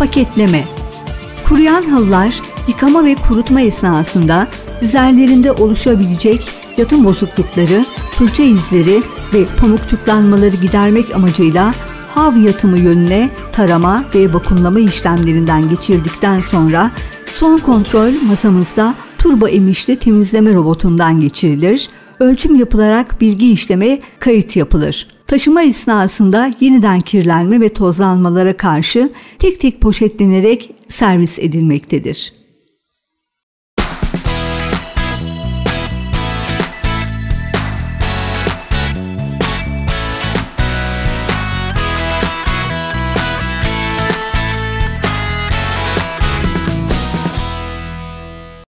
Paketleme Kuruyan halılar yıkama ve kurutma esnasında üzerlerinde oluşabilecek yatım bozuklukları, fırça izleri ve pamukçuklanmaları gidermek amacıyla hav yatımı yönüne tarama ve vakumlama işlemlerinden geçirdikten sonra son kontrol masamızda turbo emişli temizleme robotundan geçirilir. Ölçüm yapılarak bilgi işleme kayıt yapılır. Taşıma esnasında yeniden kirlenme ve tozlanmalara karşı tek tek poşetlenerek servis edilmektedir.